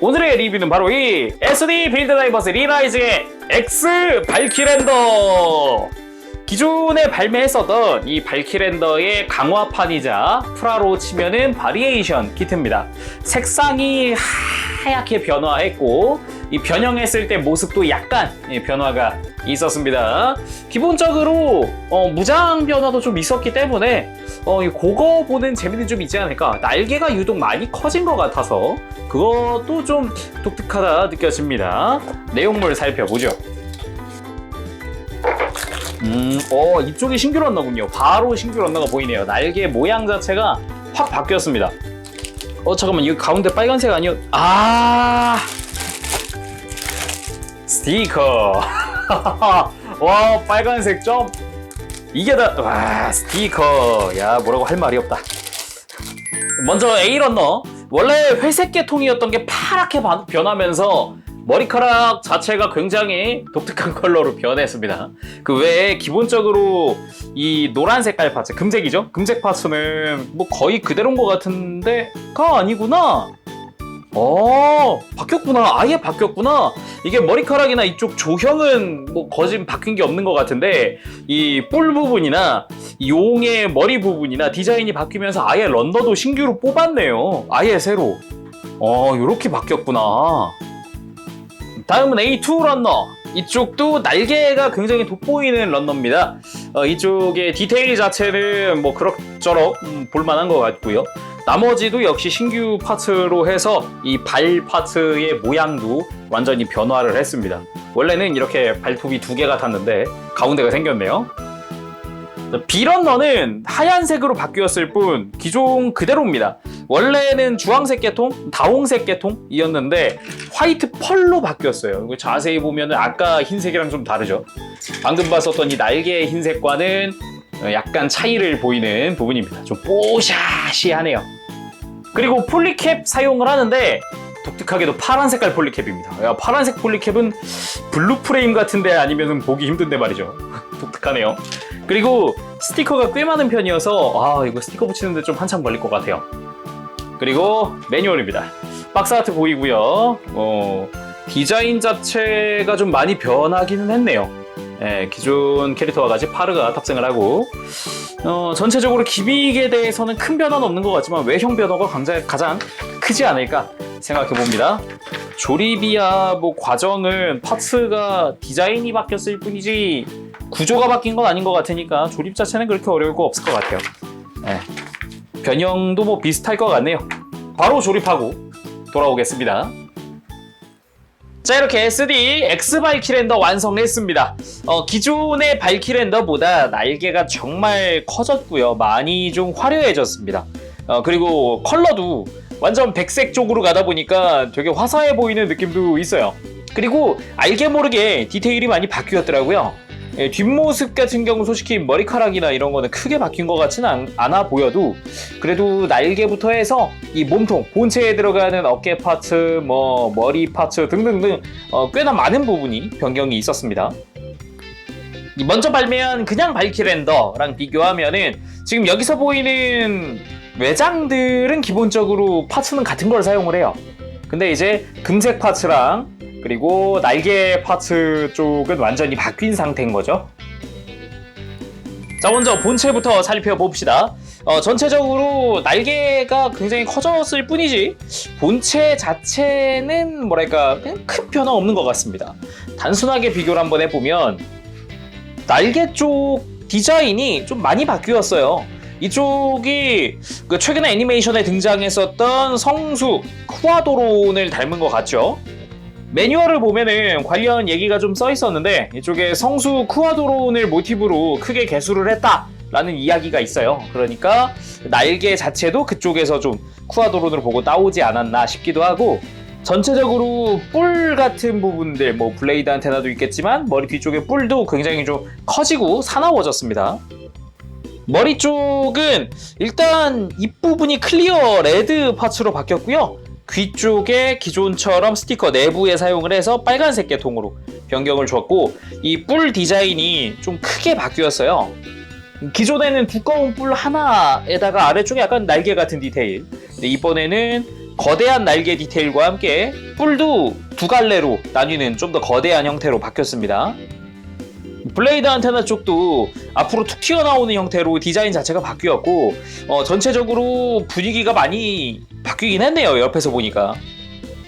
오늘의 리뷰는 바로 이 SD 빌드 다이버스 리라이즈의 X 발키랜더 기존에 발매했었던 이 발키랜더의 강화판이자 프라로 치면은 바리에이션 키트입니다. 색상이 하얗게 변화했고 이 변형했을 때 모습도 약간 예, 변화가 있었습니다. 기본적으로 어, 무장 변화도 좀 있었기 때문에 어, 이 그거 보는 재미는 좀 있지 않을까. 날개가 유독 많이 커진 것 같아서 그것도 좀 독특하다 느껴집니다. 내용물 살펴보죠. 음, 어, 이쪽이 신규 런너군요. 바로 신규 런너가 보이네요. 날개 모양 자체가 확 바뀌었습니다. 어, 잠깐만, 이거 가운데 빨간색 아니요? 아, 스티커. 와, 빨간색 점. 이게 다, 와, 스티커. 야, 뭐라고 할 말이 없다. 먼저 A 런너. 원래 회색 계통이었던 게 파랗게 바- 변하면서 머리카락 자체가 굉장히 독특한 컬러로 변했습니다. 그 외에 기본적으로 이 노란 색깔 파츠, 금색이죠? 금색 파츠는 뭐 거의 그대로인 것 같은데 가 아니구나. 어, 바뀌었구나. 아예 바뀌었구나. 이게 머리카락이나 이쪽 조형은 뭐 거진 바뀐 게 없는 것 같은데 이 뿔 부분이나 이 용의 머리 부분이나 디자인이 바뀌면서 아예 런더도 신규로 뽑았네요. 아예 새로. 어, 이렇게 바뀌었구나. 다음은 A2 런너. 이쪽도 날개가 굉장히 돋보이는 런너입니다. 어, 이쪽의 디테일 자체는 뭐 그럭저럭 음, 볼만한 것 같고요. 나머지도 역시 신규 파츠로 해서 이 발 파츠의 모양도 완전히 변화를 했습니다. 원래는 이렇게 발톱이 두 개가 탔는데 가운데가 생겼네요. 비런너는 하얀색으로 바뀌었을 뿐 기존 그대로입니다. 원래는 주황색 계통, 다홍색 계통이었는데 화이트 펄로 바뀌었어요. 자세히 보면 아까 흰색이랑 좀 다르죠. 방금 봤었던 이 날개의 흰색과는 약간 차이를 보이는 부분입니다. 좀 뽀샤시하네요. 그리고 폴리캡 사용을 하는데 독특하게도 파란 색깔 폴리캡입니다. 야, 파란색 폴리캡은 블루 프레임 같은데 아니면 보기 힘든데 말이죠. 독특하네요. 그리고 스티커가 꽤 많은 편이어서 아 이거 스티커 붙이는데 좀 한참 걸릴 것 같아요. 그리고 매뉴얼입니다. 박스 아트 보이고요. 어, 디자인 자체가 좀 많이 변하기는 했네요. 예, 기존 캐릭터와 같이 파르가 탑승을 하고 어, 전체적으로 기믹에 대해서는 큰 변화는 없는 것 같지만 외형 변화가 가장, 가장 크지 않을까 생각해 봅니다. 조립이야 뭐 과정은 파츠가 디자인이 바뀌었을 뿐이지 구조가 바뀐 건 아닌 것 같으니까 조립 자체는 그렇게 어려울 거 없을 것 같아요. 예. 변형도 뭐 비슷할 것 같네요. 바로 조립하고 돌아오겠습니다. 자 이렇게 SD X 발키랜더 완성했습니다. 어, 기존의 발키랜더보다 날개가 정말 커졌고요. 많이 좀 화려해졌습니다. 어, 그리고 컬러도 완전 백색 쪽으로 가다 보니까 되게 화사해 보이는 느낌도 있어요. 그리고 알게 모르게 디테일이 많이 바뀌었더라고요. 예, 뒷모습 같은 경우 솔직히 머리카락이나 이런 거는 크게 바뀐 것 같지는 않, 않아 보여도 그래도 날개부터 해서 이 몸통, 본체에 들어가는 어깨 파트, 뭐 머리 파트 등등등 어, 꽤나 많은 부분이 변경이 있었습니다. 이 먼저 발매한 그냥 발키랜더랑 비교하면은 지금 여기서 보이는 외장들은 기본적으로 파츠는 같은 걸 사용을 해요. 근데 이제 금색 파츠랑 그리고 날개 파츠 쪽은 완전히 바뀐 상태인 거죠. 자, 먼저 본체부터 살펴봅시다. 어, 전체적으로 날개가 굉장히 커졌을 뿐이지 본체 자체는 뭐랄까 그냥 큰 변화 없는 것 같습니다. 단순하게 비교를 한번 해보면 날개 쪽 디자인이 좀 많이 바뀌었어요. 이쪽이 그 최근에 애니메이션에 등장했었던 성수 쿠아도론을 닮은 것 같죠? 매뉴얼을 보면은 관련 얘기가 좀 써 있었는데 이쪽에 성수 쿠아도론을 모티브로 크게 개수를 했다 라는 이야기가 있어요. 그러니까 날개 자체도 그쪽에서 좀 쿠아도론으로 보고 따오지 않았나 싶기도 하고 전체적으로 뿔 같은 부분들 뭐 블레이드 안테나도 있겠지만 머리 뒤쪽에 뿔도 굉장히 좀 커지고 사나워졌습니다. 머리 쪽은 일단 입부분이 클리어 레드 파츠로 바뀌었고요. 귀 쪽에 기존처럼 스티커 내부에 사용을 해서 빨간색 계통으로 변경을 줬고 이 뿔 디자인이 좀 크게 바뀌었어요. 기존에는 두꺼운 뿔 하나에다가 아래쪽에 약간 날개 같은 디테일. 근데 이번에는 거대한 날개 디테일과 함께 뿔도 두 갈래로 나뉘는 좀 더 거대한 형태로 바뀌었습니다. 블레이드 안테나 쪽도 앞으로 툭 튀어나오는 형태로 디자인 자체가 바뀌었고 어, 전체적으로 분위기가 많이 바뀌긴 했네요 옆에서 보니까.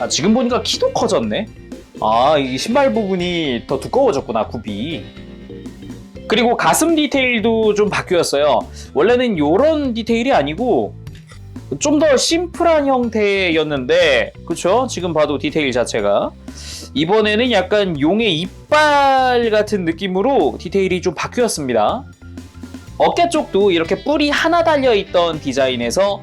아, 지금 보니까 키도 커졌네? 아 이 신발 부분이 더 두꺼워졌구나 굽이. 그리고 가슴 디테일도 좀 바뀌었어요. 원래는 요런 디테일이 아니고 좀 더 심플한 형태였는데 그쵸? 지금 봐도 디테일 자체가 이번에는 약간 용의 이빨 같은 느낌으로 디테일이 좀 바뀌었습니다. 어깨 쪽도 이렇게 뿔이 하나 달려 있던 디자인에서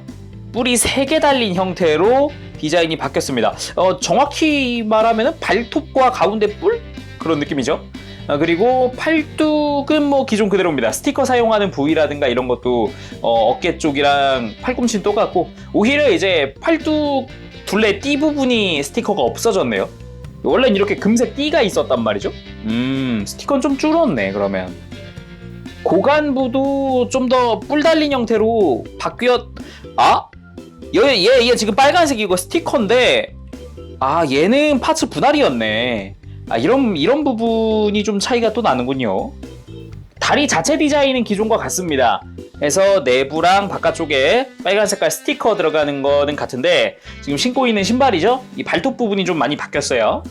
뿔이 세개 달린 형태로 디자인이 바뀌었습니다. 어, 정확히 말하면 발톱과 가운데 뿔 그런 느낌이죠. 아, 그리고 팔뚝은 뭐 기존 그대로입니다. 스티커 사용하는 부위라든가 이런 것도 어, 어깨 쪽이랑 팔꿈치는 똑같고 오히려 이제 팔뚝 둘레 띠 부분이 스티커가 없어졌네요. 원래는 이렇게 금색 띠가 있었단 말이죠. 음, 스티커는 좀 줄었네, 그러면. 고관부도 좀 더 뿔 달린 형태로 바뀌었, 아? 얘, 얘, 얘 지금 빨간색이고 스티커인데, 아, 얘는 파츠 분할이었네. 아, 이런, 이런 부분이 좀 차이가 또 나는군요. 다리 자체 디자인은 기존과 같습니다. 그래서 내부랑 바깥쪽에 빨간 색깔 스티커 들어가는 거는 같은데 지금 신고 있는 신발이죠? 이 발톱 부분이 좀 많이 바뀌었어요.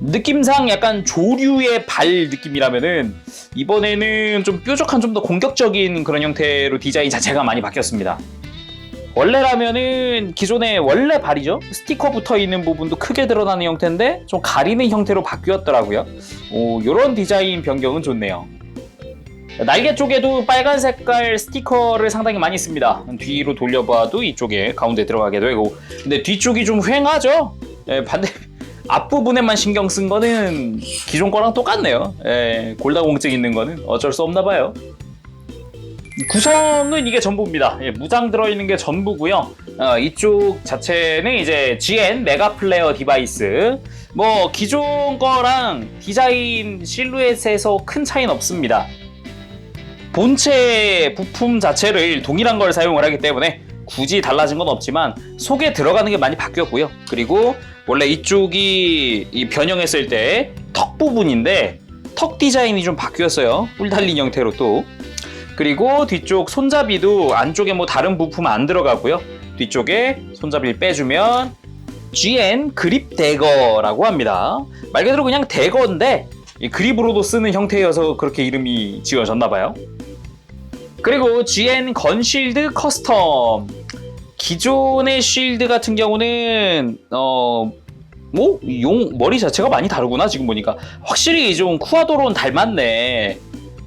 느낌상 약간 조류의 발 느낌이라면은 이번에는 좀 뾰족한 좀 더 공격적인 그런 형태로 디자인 자체가 많이 바뀌었습니다. 원래라면은 기존에 원래 발이죠? 스티커 붙어 있는 부분도 크게 드러나는 형태인데 좀 가리는 형태로 바뀌었더라고요. 오, 이런 디자인 변경은 좋네요. 날개 쪽에도 빨간 색깔 스티커를 상당히 많이 씁니다. 뒤로 돌려봐도 이쪽에 가운데 들어가게 되고 근데 뒤쪽이 좀 휑하죠? 예, 반대 앞부분에만 신경 쓴 거는 기존 거랑 똑같네요. 예, 골다공증 있는 거는 어쩔 수 없나 봐요. 구성은 이게 전부입니다. 예, 무장 들어있는 게 전부고요. 어, 이쪽 자체는 이제 GN 메가 플레이어 디바이스. 뭐 기존 거랑 디자인 실루엣에서 큰 차이는 없습니다. 본체 부품 자체를 동일한 걸 사용을 하기 때문에 굳이 달라진 건 없지만 속에 들어가는 게 많이 바뀌었고요. 그리고 원래 이쪽이 이 변형했을 때 턱 부분인데 턱 디자인이 좀 바뀌었어요. 뿔 달린 형태로 또. 그리고 뒤쪽 손잡이도 안쪽에 뭐 다른 부품 안 들어가고요. 뒤쪽에 손잡이를 빼주면 GN 그립 대거라고 합니다. 말 그대로 그냥 대거인데 이 그립으로도 쓰는 형태여서 그렇게 이름이 지어졌나 봐요. 그리고 GN 건쉴드 커스텀 기존의 쉴드 같은 경우는 어. 뭐? 용 머리 자체가 많이 다르구나 지금 보니까 확실히 좀 쿠아도론 닮았네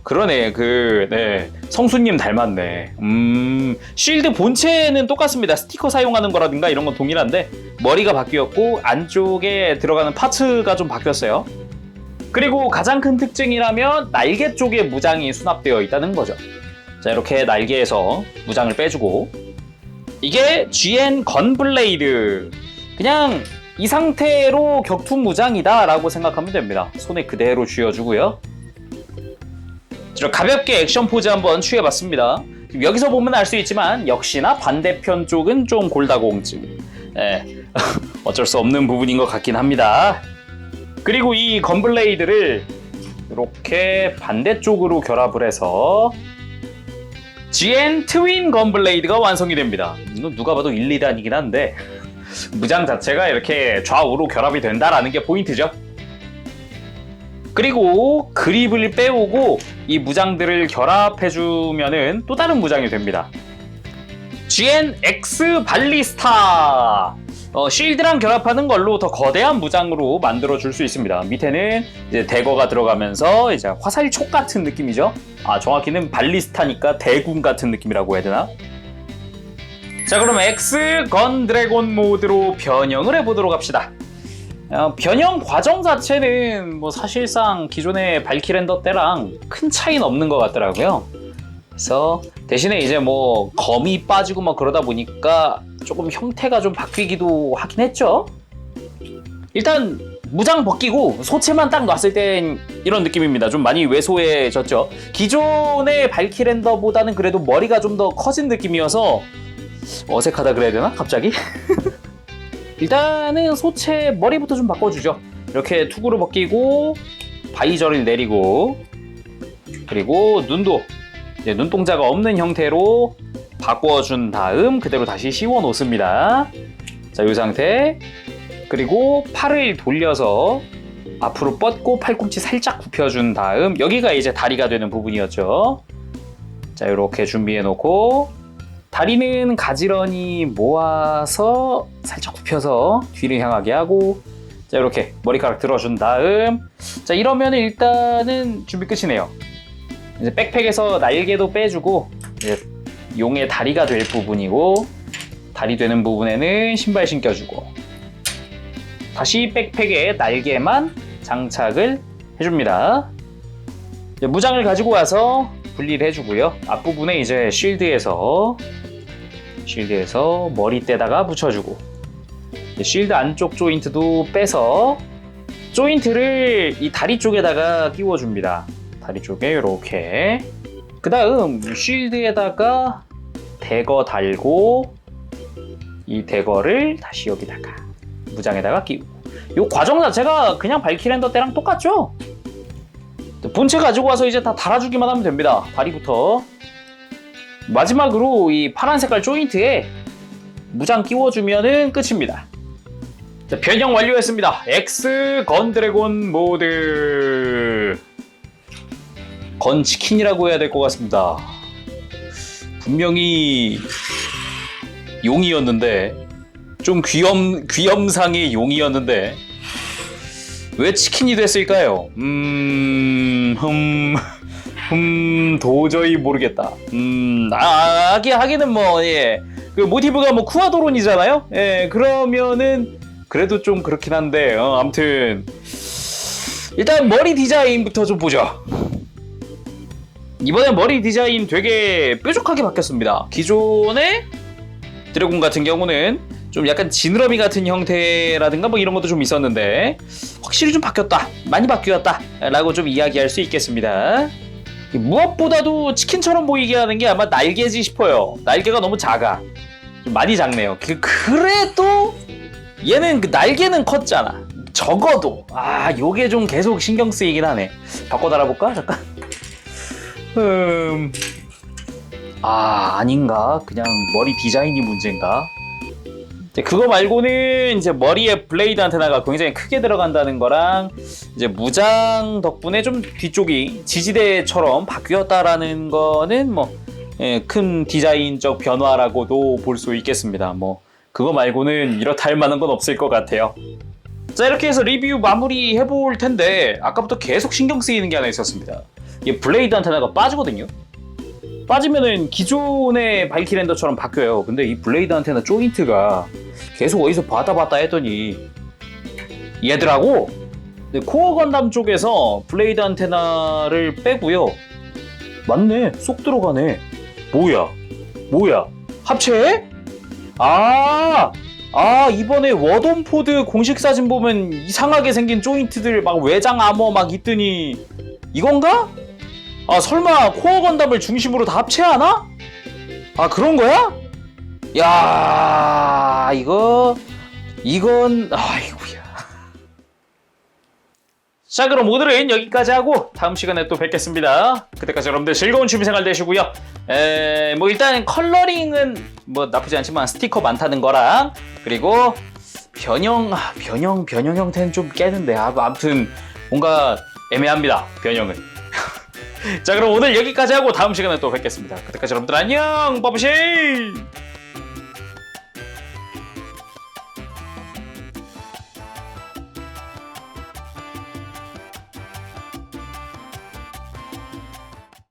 그러네 그 네. 성수님 닮았네 음 쉴드 본체는 똑같습니다 스티커 사용하는 거라든가 이런 건 동일한데 머리가 바뀌었고 안쪽에 들어가는 파츠가 좀 바뀌었어요 그리고 가장 큰 특징이라면 날개 쪽에 무장이 수납되어 있다는 거죠 자 이렇게 날개에서 무장을 빼주고 이게 GN 건블레이드. 그냥 이 상태로 격투 무장이다 라고 생각하면 됩니다. 손에 그대로 쥐어주고요. 저 가볍게 액션 포즈 한번 취해봤습니다. 여기서 보면 알 수 있지만 역시나 반대편 쪽은 좀 골다공증 예, 어쩔 수 없는 부분인 것 같긴 합니다. 그리고 이 건블레이드를 이렇게 반대쪽으로 결합을 해서 GN 트윈 건블레이드가 완성이 됩니다. 누가 봐도 1, 2단이긴 한데 무장 자체가 이렇게 좌우로 결합이 된다라는 게 포인트죠. 그리고 그립을 빼오고 이 무장들을 결합해주면은 또 다른 무장이 됩니다. GN X 발리스타 어, 쉴드랑 결합하는 걸로 더 거대한 무장으로 만들어 줄 수 있습니다. 밑에는 이제 대거가 들어가면서 이제 화살촉 같은 느낌이죠. 아 정확히는 발리스타니까 대군 같은 느낌이라고 해야 되나? 자 그럼 X 건 드래곤 모드로 변형을 해보도록 합시다. 어, 변형 과정 자체는 뭐 사실상 기존의 발키랜더 때랑 큰 차이는 없는 것 같더라고요. 그래서 대신에 이제 뭐 검이 빠지고 막 그러다 보니까 조금 형태가 좀 바뀌기도 하긴 했죠. 일단 무장 벗기고 소체만 딱 놨을 땐 이런 느낌입니다. 좀 많이 왜소해졌죠. 기존의 발키랜더보다는 그래도 머리가 좀 더 커진 느낌이어서 어색하다 그래야 되나? 갑자기? 일단은 소체 머리부터 좀 바꿔주죠. 이렇게 투구를 벗기고 바이저를 내리고 그리고 눈도 눈동자가 없는 형태로 바꿔준 다음 그대로 다시 씌워 놓습니다. 자, 이 상태. 그리고 팔을 돌려서 앞으로 뻗고 팔꿈치 살짝 굽혀준 다음 여기가 이제 다리가 되는 부분이었죠. 자, 이렇게 준비해 놓고 다리는 가지런히 모아서 살짝 굽혀서 뒤를 향하게 하고 자, 이렇게 머리카락 들어준 다음 자, 이러면 일단은 준비 끝이네요. 이제 백팩에서 날개도 빼주고 이제 용의 다리가 될 부분이고 다리 되는 부분에는 신발 신겨주고 다시 백팩에 날개만 장착을 해줍니다. 무장을 가지고 와서 분리를 해주고요. 앞부분에 이제 쉴드에서 쉴드에서 머리대다가 붙여주고 쉴드 안쪽 조인트도 빼서 조인트를 이 다리 쪽에다가 끼워줍니다. 다리 쪽에 이렇게 그 다음 쉴드에다가 대거 달고 이 대거를 다시 여기다가 무장에다가 끼우고. 이 과정 자체가 그냥 발키랜더 때랑 똑같죠? 본체 가지고 와서 이제 다 달아주기만 하면 됩니다. 다리부터. 마지막으로 이 파란 색깔 조인트에 무장 끼워주면은 끝입니다. 자, 변형 완료했습니다. X 건드래곤 모드 건치킨이라고 해야 될 것 같습니다 분명히 용이었는데 좀 귀염 귀염상의 용이었는데 왜 치킨이 됐을까요? 음, 흠, 흠, 도저히 모르겠다. 음, 아, 하긴 하기는 뭐 예, 그 모티브가 뭐 쿠아도론이잖아요. 예, 그러면은 그래도 좀 그렇긴 한데, 어, 아무튼 일단 머리 디자인부터 좀 보죠. 이번에 머리 디자인 되게 뾰족하게 바뀌었습니다. 기존의 드래곤 같은 경우는 좀 약간 지느러미 같은 형태라든가 뭐 이런 것도 좀 있었는데 확실히 좀 바뀌었다 많이 바뀌었다 라고 좀 이야기할 수 있겠습니다. 무엇보다도 치킨처럼 보이게 하는 게 아마 날개지 싶어요. 날개가 너무 작아. 좀 많이 작네요. 그- 그래도 얘는 그 날개는 컸잖아. 적어도. 아 요게 좀 계속 신경 쓰이긴 하네. 바꿔 달아볼까? 잠깐 음... 아 아닌가 그냥 머리 디자인이 문제인가 이제 그거 말고는 이제 머리에 블레이드 안테나가 굉장히 크게 들어간다는 거랑 이제 무장 덕분에 좀 뒤쪽이 지지대처럼 바뀌었다라는 거는 뭐큰 디자인적 변화라고도 볼 수 있겠습니다. 뭐 그거 말고는 이렇다 할 만한 건 없을 것 같아요. 자 이렇게 해서 리뷰 마무리 해볼 텐데 아까부터 계속 신경 쓰이는 게 하나 있었습니다. 이 블레이드 안테나가 빠지거든요. 빠지면은 기존의 바이키랜더처럼 바뀌어요. 근데 이 블레이드 안테나 조인트가 계속 어디서 봤다 봤다 했더니 얘들하고 코어 건담 쪽에서 블레이드 안테나를 빼고요. 맞네, 쏙 들어가네. 뭐야? 뭐야? 합체? 아, 아 이번에 워돈포드 공식 사진 보면 이상하게 생긴 조인트들 막 외장 아머 막 있더니 이건가? 아 설마 코어 건담을 중심으로 다 합체하나? 아 그런 거야? 야 이거 이건 아이고야 자 그럼 오늘은 여기까지 하고 다음 시간에 또 뵙겠습니다 그때까지 여러분들 즐거운 취미생활 되시고요 에 뭐 일단 컬러링은 뭐 나쁘지 않지만 스티커 많다는 거랑 그리고 변형 아, 변형 변형 형태는 좀 깨는데 아, 아무튼 뭔가 애매합니다 변형은 자 그럼 오늘 여기까지 하고 다음 시간에 또 뵙겠습니다. 그때까지 여러분들 안녕! 빠부실